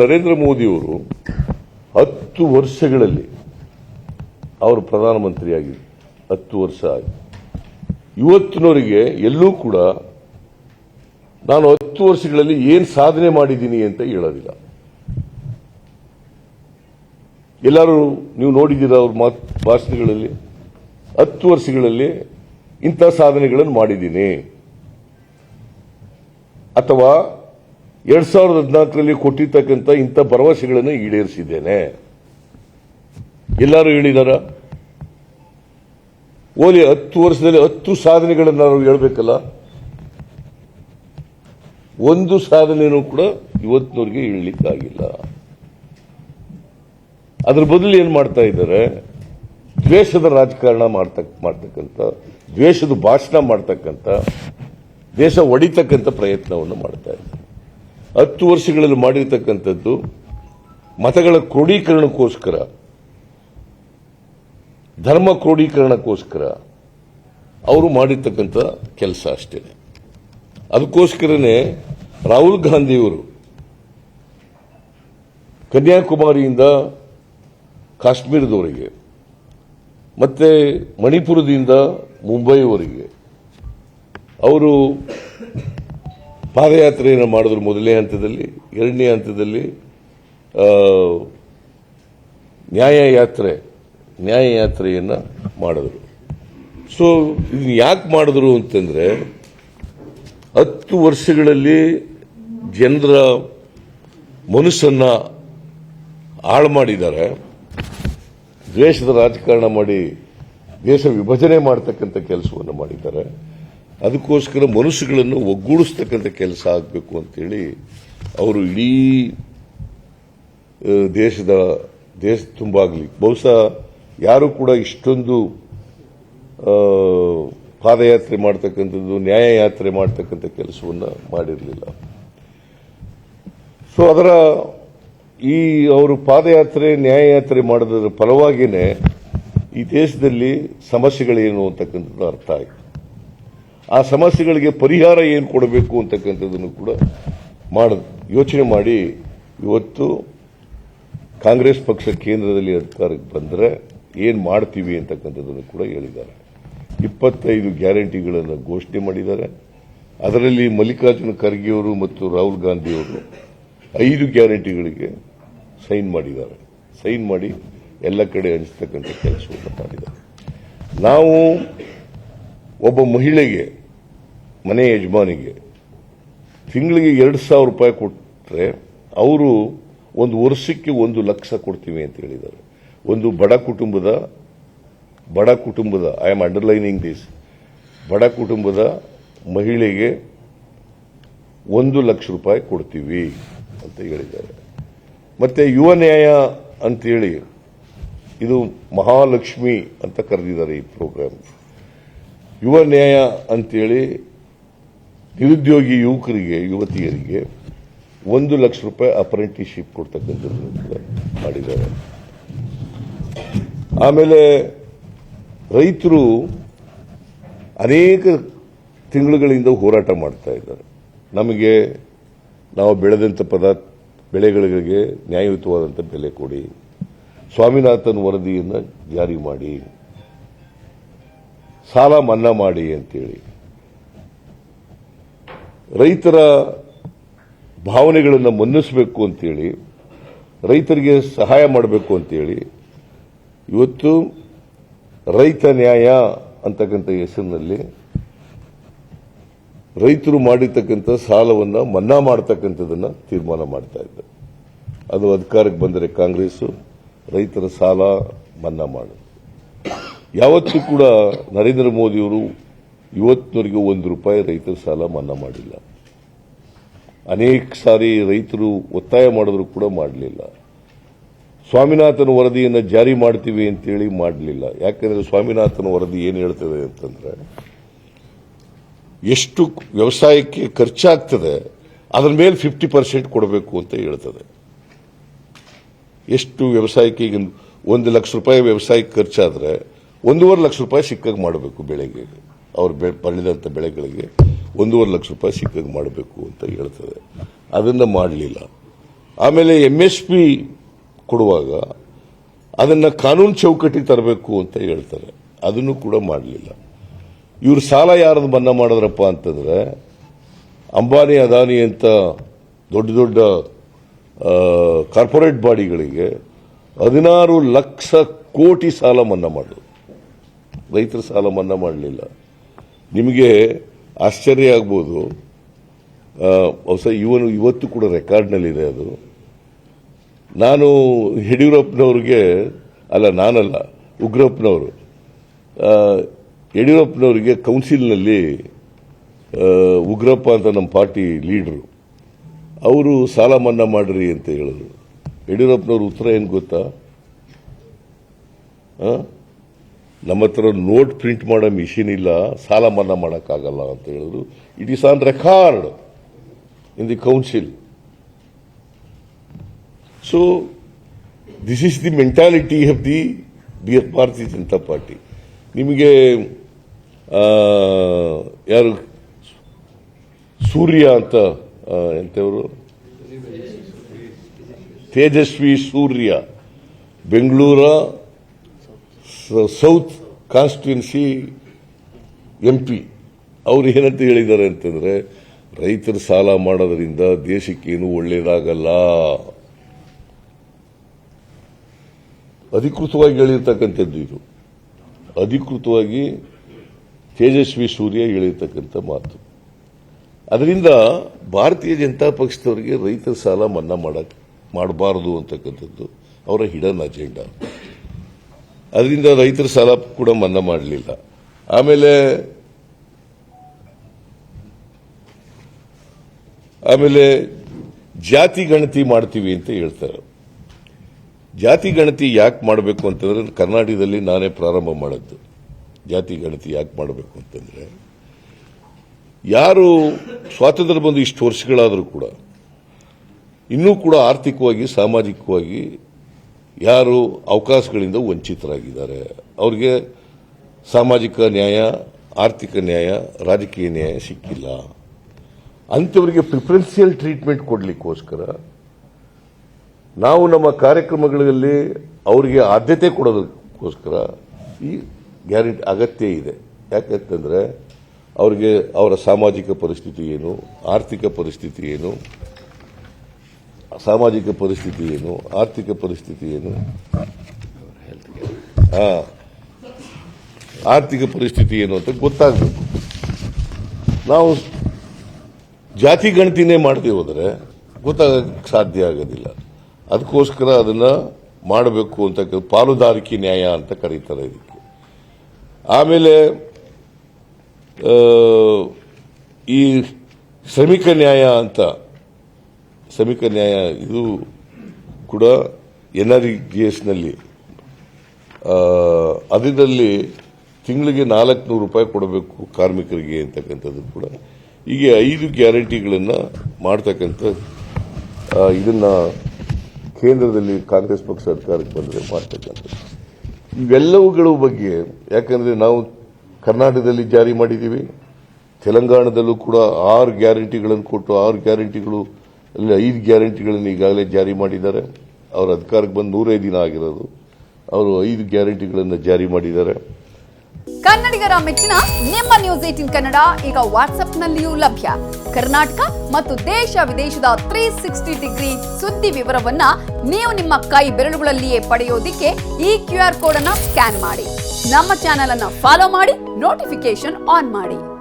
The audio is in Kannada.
ನರೇಂದ್ರ ಮೋದಿಯವರು ಹತ್ತು ವರ್ಷಗಳಲ್ಲಿ ಅವರು ಪ್ರಧಾನಮಂತ್ರಿಯಾಗಿ, ಹತ್ತು ವರ್ಷ ಆಗಿ. ಇವತ್ತಿನವರಿಗೆ ಎಲ್ಲೂ ಕೂಡ ನಾನು ಹತ್ತು ವರ್ಷಗಳಲ್ಲಿ ಏನು ಸಾಧನೆ ಮಾಡಿದ್ದೀನಿ ಅಂತ ಹೇಳೋದಿಲ್ಲ. ಎಲ್ಲರೂ ನೀವು ನೋಡಿದ್ದೀರಾ ಅವ್ರ ಮಾತ್, ಭಾಷಣಗಳಲ್ಲಿ? ಹತ್ತು ವರ್ಷಗಳಲ್ಲಿ ಇಂಥ ಸಾಧನೆಗಳನ್ನು ಮಾಡಿದ್ದೀನಿ. ಅಥವಾ ಎರಡ್ ಸಾವಿರದ ಹದಿನಾಲ್ಕರಲ್ಲಿ ಕೊಟ್ಟಿರ್ತಕ್ಕಂಥ ಇಂಥ ಭರವಸೆಗಳನ್ನು ಈಡೇರಿಸಿದ್ದೇನೆ. ಎಲ್ಲರೂ ಹೇಳಿದಾರ? ಓಲಿ ಹತ್ತು ವರ್ಷದಲ್ಲಿ ಹತ್ತು ಸಾಧನೆಗಳನ್ನು ನಾವು ಹೇಳ್ಬೇಕಲ್ಲ. ಒಂದು ಸಾಧನೆಯೂ ಕೂಡ ಇವತ್ತಿನವರಿಗೆ ಹೇಳಲಿಕ್ಕಾಗಿಲ್ಲ. ಅದ್ರ ಬದಲು ಏನು ಮಾಡ್ತಾ ಇದ್ದಾರೆ? ದ್ವೇಷದ ರಾಜಕಾರಣ ಮಾಡ್ತಕ್, ಮಾಡ್ತಕ್ಕಂಥ, ದ್ವೇಷದ ಭಾಷಣ ಮಾಡ್ತಕ್ಕಂಥ, ದೇಶ ಒಡಿತಕ್ಕಂಥ ಪ್ರಯತ್ನವನ್ನು ಮಾಡ್ತಾ ಇದ್ದಾರೆ. ಹತ್ತು ವರ್ಷಗಳಲ್ಲಿ ಮಾಡಿರ್ತಕ್ಕಂಥದ್ದು ಮತಗಳ ಕ್ರೋಢೀಕರಣಕ್ಕೋಸ್ಕರ ಧರ್ಮ ಕ್ರೋಢೀಕರಣಕ್ಕೋಸ್ಕರ ಅವರು ಮಾಡಿರ್ತಕ್ಕಂಥ ಕೆಲಸ ಅಷ್ಟೇ. ಅದಕ್ಕೋಸ್ಕರನೇ ರಾಹುಲ್ ಗಾಂಧಿಯವರು ಕನ್ಯಾಕುಮಾರಿಯಿಂದ ಕಾಶ್ಮೀರದವರೆಗೆ ಮತ್ತೆ ಮಣಿಪುರದಿಂದ ಮುಂಬೈವರೆಗೆ ಅವರು ಪಾದಯಾತ್ರೆಯನ್ನು ಮಾಡಿದ್ರು ಮೊದಲನೇ ಹಂತದಲ್ಲಿ, ಎರಡನೇ ಹಂತದಲ್ಲಿ ನ್ಯಾಯಯಾತ್ರೆ, ನ್ಯಾಯಯಾತ್ರೆಯನ್ನು ಯಾತ್ರೆ ನ್ಯಾಯ ಯಾತ್ರೆಯನ್ನ ಮಾಡಿದ್ರು. ಸೊ ಇದನ್ನ ಯಾಕೆ ಮಾಡಿದ್ರು ಅಂತಂದರೆ, ಹತ್ತು ವರ್ಷಗಳಲ್ಲಿ ಜನರ ಮನಸ್ಸನ್ನು ಹಾಳು ಮಾಡಿದ್ದಾರೆ. ದ್ವೇಷದ ರಾಜಕಾರಣ ಮಾಡಿ ದೇಶ ವಿಭಜನೆ ಮಾಡತಕ್ಕಂಥ ಕೆಲಸವನ್ನು ಮಾಡಿದ್ದಾರೆ. ಅದಕ್ಕೋಸ್ಕರ ಮನುಷ್ಯಗಳನ್ನು ಒಗ್ಗೂಡಿಸ್ತಕ್ಕಂಥ ಕೆಲಸ ಆಗಬೇಕು ಅಂತೇಳಿ ಅವರು ಇಡೀ ದೇಶದ, ದೇಶ ತುಂಬಾಗ್ಲಿ ಬಹುಶಃ ಯಾರು ಕೂಡ ಇಷ್ಟೊಂದು ಪಾದಯಾತ್ರೆ ಮಾಡ್ತಕ್ಕಂಥದ್ದು, ನ್ಯಾಯಯಾತ್ರೆ ಮಾಡ್ತಕ್ಕಂಥ ಕೆಲಸವನ್ನು ಮಾಡಿರಲಿಲ್ಲ. ಸೊ ಅದರ ಈ ಅವರು ಪಾದಯಾತ್ರೆ, ನ್ಯಾಯಯಾತ್ರೆ ಮಾಡೋದ್ರ ಫಲವಾಗಿಯೇ ಈ ದೇಶದಲ್ಲಿ ಸಮಸ್ಯೆಗಳೇನು ಅಂತಕ್ಕಂಥದ್ದು ಅರ್ಥ ಆಯಿತು. ಆ ಸಮಸ್ಯೆಗಳಿಗೆ ಪರಿಹಾರ ಏನು ಕೊಡಬೇಕು ಅಂತಕ್ಕಂಥದ್ದನ್ನು ಕೂಡ ಮಾಡ, ಯೋಚನೆ ಮಾಡಿ ಇವತ್ತು ಕಾಂಗ್ರೆಸ್ ಪಕ್ಷ ಕೇಂದ್ರದಲ್ಲಿ ಅಧಿಕಾರಕ್ಕೆ ಬಂದರೆ ಏನು ಮಾಡ್ತೀವಿ ಅಂತಕ್ಕಂಥದ್ದನ್ನು ಕೂಡ ಹೇಳಿದ್ದಾರೆ. ಇಪ್ಪತ್ತೈದು ಗ್ಯಾರಂಟಿಗಳನ್ನು ಘೋಷಣೆ ಮಾಡಿದ್ದಾರೆ. ಅದರಲ್ಲಿ ಮಲ್ಲಿಕಾರ್ಜುನ ಖರ್ಗೆಯವರು ಮತ್ತು ರಾಹುಲ್ ಗಾಂಧಿಯವರು ಐದು ಗ್ಯಾರಂಟಿಗಳಿಗೆ ಸೈನ್ ಮಾಡಿದ್ದಾರೆ. ಸೈನ್ ಮಾಡಿ ಎಲ್ಲ ಕಡೆ ಹಂಚತಕ್ಕಂಥ ಕೆಲಸವನ್ನು ಮಾಡಿದ್ದಾರೆ. ನಾವು ಒಬ್ಬ ಮಹಿಳೆಗೆ ಮನೆ ಯಜಮಾನಿಗೆ. ತಿಂಗಳಿಗೆ ಎರಡು ಸಾವಿರ ರೂಪಾಯಿ ಕೊಟ್ಟರೆ ಅವರು ಒಂದು ವರ್ಷಕ್ಕೆ ಒಂದು ಲಕ್ಷ ಕೊಡ್ತೀವಿ ಅಂತ ಹೇಳಿದ್ದಾರೆ. ಒಂದು ಬಡ ಕುಟುಂಬದ ಬಡ ಕುಟುಂಬದ ಐ ಆಮ್ ಅಂಡರ್ಲೈನಿಂಗ್ ದಿಸ್ ಬಡ ಕುಟುಂಬದ ಮಹಿಳೆಗೆ ಒಂದು ಲಕ್ಷ ರೂಪಾಯಿ ಕೊಡ್ತೀವಿ ಅಂತ ಹೇಳಿದ್ದಾರೆ. ಮತ್ತೆ ಯುವ ನ್ಯಾಯ ಅಂತೇಳಿ ಇದು ಮಹಾಲಕ್ಷ್ಮಿ ಅಂತ ಕರೆದಿದ್ದಾರೆ ಈ ಪ್ರೋಗ್ರಾಮ್ ಯುವ ನ್ಯಾಯ ಅಂತೇಳಿ ನಿರುದ್ಯೋಗಿ ಯುವಕರಿಗೆ, ಯುವತಿಯರಿಗೆ ಒಂದು ಲಕ್ಷ ರೂಪಾಯಿ ಅಪ್ರೆಂಟಿಶಿಪ್ ಕೊಡ್ತಕ್ಕಂಥದ್ದು ಕೂಡ ಮಾಡಿದ್ದಾರೆ. ಆಮೇಲೆ ರೈತರು ಅನೇಕ ತಿಂಗಳುಗಳಿಂದ ಹೋರಾಟ ಮಾಡ್ತಾ ಇದ್ದಾರೆ. ನಮಗೆ ನಾವು ಬೆಳೆದಂಥ ಪದಾರ್ಥ, ಬೆಳೆಗಳಿಗೆ ನ್ಯಾಯಯುತವಾದಂಥ ಬೆಲೆ ಕೊಡಿ, ಸ್ವಾಮಿನಾಥನ್ ವರದಿಯನ್ನು ಜಾರಿ ಮಾಡಿ, ಸಾಲ ಮನ್ನಾ ಮಾಡಿ ಅಂತೇಳಿ. ರೈತರ ಭಾವನೆಗಳನ್ನು ಮನ್ನಿಸಬೇಕು ಅಂತೇಳಿ, ರೈತರಿಗೆ ಸಹಾಯ ಮಾಡಬೇಕು ಅಂತೇಳಿ, ಇವತ್ತು ರೈತ ನ್ಯಾಯ ಅಂತಕ್ಕಂಥ ಹೆಸರಿನಲ್ಲಿ ರೈತರು ಮಾಡಿರ್ತಕ್ಕಂಥ ಸಾಲವನ್ನು ಮನ್ನಾ ಮಾಡತಕ್ಕಂಥದ್ದನ್ನು ತೀರ್ಮಾನ ಮಾಡ್ತಾ ಇದ್ದ ಅದು ಅಧಿಕಾರಕ್ಕೆ ಬಂದರೆ ಕಾಂಗ್ರೆಸ್ ರೈತರ ಸಾಲ ಮನ್ನಾ ಮಾಡು. ಯಾವತ್ತೂ ಕೂಡ ನರೇಂದ್ರ ಮೋದಿಯವರು ಇವತ್ತಿನವರೆಗೆ ಒಂದು ರೂಪಾಯಿ ರೈತರ ಸಾಲ ಮನ್ನಾ ಮಾಡಿಲ್ಲ. ಅನೇಕ ಸಾರಿ ರೈತರು ಒತ್ತಾಯ ಮಾಡಿದ್ರು ಕೂಡ ಮಾಡಲಿಲ್ಲ. ಸ್ವಾಮಿನಾಥನ್ ವರದಿಯನ್ನು ಜಾರಿ ಮಾಡ್ತೀವಿ ಅಂತೇಳಿ ಮಾಡಲಿಲ್ಲ. ಯಾಕಂದ್ರೆ ಸ್ವಾಮಿನಾಥನ್ ವರದಿ ಏನು ಹೇಳ್ತದೆ ಅಂತಂದ್ರೆ, ಎಷ್ಟು ವ್ಯವಸಾಯಕ್ಕೆ ಖರ್ಚಾಗ್ತದೆ, ಅದರ ಮೇಲೆ ಫಿಫ್ಟಿ ಪರ್ಸೆಂಟ್ ಕೊಡಬೇಕು ಅಂತ ಹೇಳ್ತದೆ. ಎಷ್ಟು ವ್ಯವಸಾಯಕ್ಕೆ ಈಗ ಒಂದು ಲಕ್ಷ ರೂಪಾಯಿ ವ್ಯವಸಾಯಕ್ಕೆ ಖರ್ಚಾದರೆ, ಒಂದೂವರೆ ಲಕ್ಷ ರೂಪಾಯಿ ಸಿಕ್ಕಾಗ ಮಾಡಬೇಕು ಬೆಳೆಗೆ ಅವ್ರು ಬೆ- ಬೆಳೆದಂಥ ಬೆಳೆಗಳಿಗೆ ಒಂದೂವರೆ ಲಕ್ಷ ರೂಪಾಯಿ ಸಿಕ್ಕಂಗೆ ಮಾಡಬೇಕು ಅಂತ ಹೇಳ್ತದೆ. ಅದನ್ನ ಮಾಡಲಿಲ್ಲ. ಆಮೇಲೆ ಎಂ ಎಸ್ ಪಿ ಕೊಡುವಾಗ ಅದನ್ನ ಕಾನೂನು ಚೌಕಟ್ಟಿಗೆ ತರಬೇಕು ಅಂತ ಹೇಳ್ತಾರೆ. ಅದನ್ನು ಕೂಡ ಮಾಡಲಿಲ್ಲ. ಇವರು ಸಾಲ ಯಾರದು ಮನ್ನಾ ಮಾಡಿದ್ರಪ್ಪ ಅಂತಂದ್ರೆ ಅಂಬಾನಿ, ಅದಾನಿ ಅಂತ ದೊಡ್ಡ ದೊಡ್ಡ ಕಾರ್ಪೊರೇಟ್ ಬಾಡಿಗಳಿಗೆ ಹದಿನಾರು ಲಕ್ಷ ಕೋಟಿ ಸಾಲ ಮನ್ನಾ ಮಾಡಿದ್ರು ರೈತರ ಸಾಲ ಮನ್ನಾ ಮಾಡಲಿಲ್ಲ. ನಿಮಗೆ ಆಶ್ಚರ್ಯ ಆಗ್ಬೋದು. ಹೊಸ ಇವನು ಇವತ್ತು ಕೂಡ ರೆಕಾರ್ಡ್ನಲ್ಲಿದೆ ಅದು. ನಾನು ಯಡಿಯೂರಪ್ಪನವ್ರಿಗೆ ಅಲ್ಲ, ನಾನಲ್ಲ, ಉಗ್ರಪ್ಪನವರು. ಯಡಿಯೂರಪ್ಪನವರಿಗೆ ಕೌನ್ಸಿಲ್ನಲ್ಲಿ ಉಗ್ರಪ್ಪ ಅಂತ ನಮ್ಮ ಪಾರ್ಟಿ ಲೀಡ್ರು. ಅವರು ಸಾಲ ಮನ್ನಾ ಮಾಡ್ರಿ ಅಂತ ಹೇಳಿದ್ರು. ಯಡಿಯೂರಪ್ಪನವ್ರ ಉತ್ತರ ಏನು ಗೊತ್ತಾ? ಆ? ನಮ್ಮ ಹತ್ರ ನೋಟ್ ಪ್ರಿಂಟ್ ಮಾಡೋ ಮಿಷಿನ್ ಇಲ್ಲ, ಸಾಲ ಮನ್ನಾ ಮಾಡೋಕ್ಕಾಗಲ್ಲ ಅಂತ ಹೇಳಿದ್ರು. It is on record in the council so this is the mentality of the B Bharatiya Janata party ನಿಮಗೆ ಯಾರು, ಸೂರ್ಯ ಅಂತ ಎಂಥವರು ತೇಜಸ್ವಿ ಸೂರ್ಯ. ಬೆಂಗಳೂರ ಸೌತ್ ಕಾನ್ಸ್ಟಿಟ್ಯೂನ್ಸಿ ಎಂ ಪಿ. ಅವರು ಏನಂತ ಹೇಳಿದ್ದಾರೆ ಅಂತಂದ್ರೆ, ರೈತರ ಸಾಲ ಮಾಡೋದ್ರಿಂದ ದೇಶಕ್ಕೇನು ಒಳ್ಳೇದಾಗಲ್ಲ. ಅಧಿಕೃತವಾಗಿ ಹೇಳಿರ್ತಕ್ಕಂಥದ್ದು ಇದು. ಅಧಿಕೃತವಾಗಿ ತೇಜಸ್ವಿ ಸೂರ್ಯ ಹೇಳಿರ್ತಕ್ಕಂಥ ಮಾತು. ಅದರಿಂದ ಭಾರತೀಯ ಜನತಾ ಪಕ್ಷದವರಿಗೆ ರೈತರ ಸಾಲ ಮನ್ನಾ ಮಾಡಕ್, ಮಾಡಬಾರದು ಅಂತಕ್ಕಂಥದ್ದು ಅವರ ಹಿಡನ್ ಅಜೆಂಡಾ. ಅದರಿಂದ ರೈತರ ಸಾಲ ಕೂಡ ಮನ್ನಾ ಮಾಡಲಿಲ್ಲ. ಆಮೇಲೆ ಆಮೇಲೆ ಜಾತಿ ಗಣತಿ ಮಾಡ್ತೀವಿ ಅಂತ ಹೇಳ್ತಾರೆ. ಜಾತಿ ಗಣತಿ ಯಾಕೆ ಮಾಡಬೇಕು ಅಂತಂದ್ರೆ ಕರ್ನಾಟಕದಲ್ಲಿ ನಾನೇ ಪ್ರಾರಂಭ ಮಾಡದ್ದು. ಜಾತಿ ಗಣತಿ ಯಾಕೆ ಮಾಡಬೇಕು ಅಂತಂದ್ರೆ ಯಾರು ಸ್ವಾತಂತ್ರ್ಯ ಬಂದು ಇಷ್ಟು ವರ್ಷಗಳಾದರೂ ಕೂಡ ಇನ್ನೂ ಕೂಡ ಆರ್ಥಿಕವಾಗಿ, ಸಾಮಾಜಿಕವಾಗಿ ಯಾರು ಅವಕಾಶಗಳಿಂದ ವಂಚಿತರಾಗಿದ್ದಾರೆ. ಅವ್ರಿಗೆ ಸಾಮಾಜಿಕ ನ್ಯಾಯ, ಆರ್ಥಿಕ ನ್ಯಾಯ, ರಾಜಕೀಯ ನ್ಯಾಯ ಸಿಕ್ಕಿಲ್ಲ. ಅಂಥವರಿಗೆ ಪ್ರಿಫರೆನ್ಸಿಯಲ್ ಟ್ರೀಟ್ಮೆಂಟ್ ಕೊಡಲಿಕ್ಕೋಸ್ಕರ ನಾವು ನಮ್ಮ ಕಾರ್ಯಕ್ರಮಗಳಲ್ಲಿ ಅವರಿಗೆ ಆದ್ಯತೆ ಕೊಡೋದಕ್ಕೋಸ್ಕರ ಈ ಗ್ಯಾರಂಟಿ ಅಗತ್ಯ ಇದೆ. ಯಾಕಂತಂದರೆ ಅವರಿಗೆ ಅವರ ಸಾಮಾಜಿಕ ಪರಿಸ್ಥಿತಿ ಏನು, ಆರ್ಥಿಕ ಪರಿಸ್ಥಿತಿ ಏನು ಸಾಮಾಜಿಕ ಪರಿಸ್ಥಿತಿ ಏನು? ಆರ್ಥಿಕ ಪರಿಸ್ಥಿತಿ ಏನು? ಆರ್ಥಿಕ ಪರಿಸ್ಥಿತಿ ಏನು ಅಂತ ಗೊತ್ತಾಗಬೇಕು. ನಾವು ಜಾತಿ ಗಣತಿನೇ ಮಾಡದೆ ಹೋದರೆ ಗೊತ್ತಾಗಕ್ಕೆ ಸಾಧ್ಯ ಆಗೋದಿಲ್ಲ. ಅದಕ್ಕೋಸ್ಕರ ಅದನ್ನ ಮಾಡಬೇಕು ಅಂತ ಪಾಲುದಾರಿಕೆ ನ್ಯಾಯ ಅಂತ ಕರೀತಾರೆ ಇದಕ್ಕೆ. ಆಮೇಲೆ ಈ ಶ್ರಮಿಕ ನ್ಯಾಯ ಅಂತ ಶ್ರಮಿಕ ನ್ಯಾಯ ಇದು ಕೂಡ ಎನ್ ಆರ್ನಲ್ಲಿ ಅದರಲ್ಲಿ ತಿಂಗಳಿಗೆ ನಾಲ್ಕುನೂರು ರೂಪಾಯಿ ಕೊಡಬೇಕು ಕಾರ್ಮಿಕರಿಗೆ ಅಂತಕ್ಕಂಥದ್ದು ಕೂಡ. ಹೀಗೆ ಐದು ಗ್ಯಾರಂಟಿಗಳನ್ನು ಮಾಡ್ತಕ್ಕಂಥ ಇದನ್ನ ಕೇಂದ್ರದಲ್ಲಿ ಕಾಂಗ್ರೆಸ್ ಪಕ್ಷ ಸರ್ಕಾರಕ್ಕೆ ಬಂದರೆ ಮಾಡ್ತಕ್ಕಂಥದ್ದು. ಇವೆಲ್ಲವುಗಳ ಬಗ್ಗೆ, ಯಾಕಂದರೆ ನಾವು ಕರ್ನಾಟಕದಲ್ಲಿ ಜಾರಿ ಮಾಡಿದ್ದೀವಿ. ತೆಲಂಗಾಣದಲ್ಲೂ ಕೂಡ ಆರು ಗ್ಯಾರಂಟಿಗಳನ್ನು ಕೊಟ್ಟು ಆರು ಗ್ಯಾರಂಟಿಗಳು ಅಲ್ಲಿ ಐದು ಗ್ಯಾರಂಟಿಗಳನ್ನು ಈಗಾಗಲೇ ಜಾರಿ ಮಾಡಿದ್ದಾರೆ. ಅವರ ಅಧಿಕಾರಕ್ಕೆ ಬಂದು ನೂರೈದು ದಿನ ಆಗಿರೋದು. ಅವರು ಐದು ಗ್ಯಾರಂಟಿಗಳನ್ನು ಜಾರಿ ಮಾಡಿದ್ದಾರೆ. ಕನ್ನಡಿಗರ ಮೆಚ್ಚಿನ ನಿಮ್ಮ ನ್ಯೂಸ್ ಏಟಿನ್ ಕನ್ನಡ ಈಗ ವಾಟ್ಸ್ಆಪ್ನಲ್ಲಿಯೂ ಲಭ್ಯ. ಕರ್ನಾಟಕ ಮತ್ತು ದೇಶ ವಿದೇಶದ ತ್ರೀ ಸಿಕ್ಸ್ಟಿ ಡಿಗ್ರಿ ಸುದ್ದಿ ವಿವರವನ್ನ ನೀವು ನಿಮ್ಮ ಕೈ ಬೆರಳುಗಳಲ್ಲಿಯೇ ಪಡೆಯೋದಿಕ್ಕೆ ಈ ಕ್ಯೂ ಆರ್ ಕೋಡ್ ಅನ್ನ ಸ್ಕ್ಯಾನ್ ಮಾಡಿ. ನಮ್ಮ ಚಾನೆಲ್ ಅನ್ನ ಫಾಲೋ ಮಾಡಿ ನೋಟಿಫಿಕೇಶನ್ ಆನ್ ಮಾಡಿ.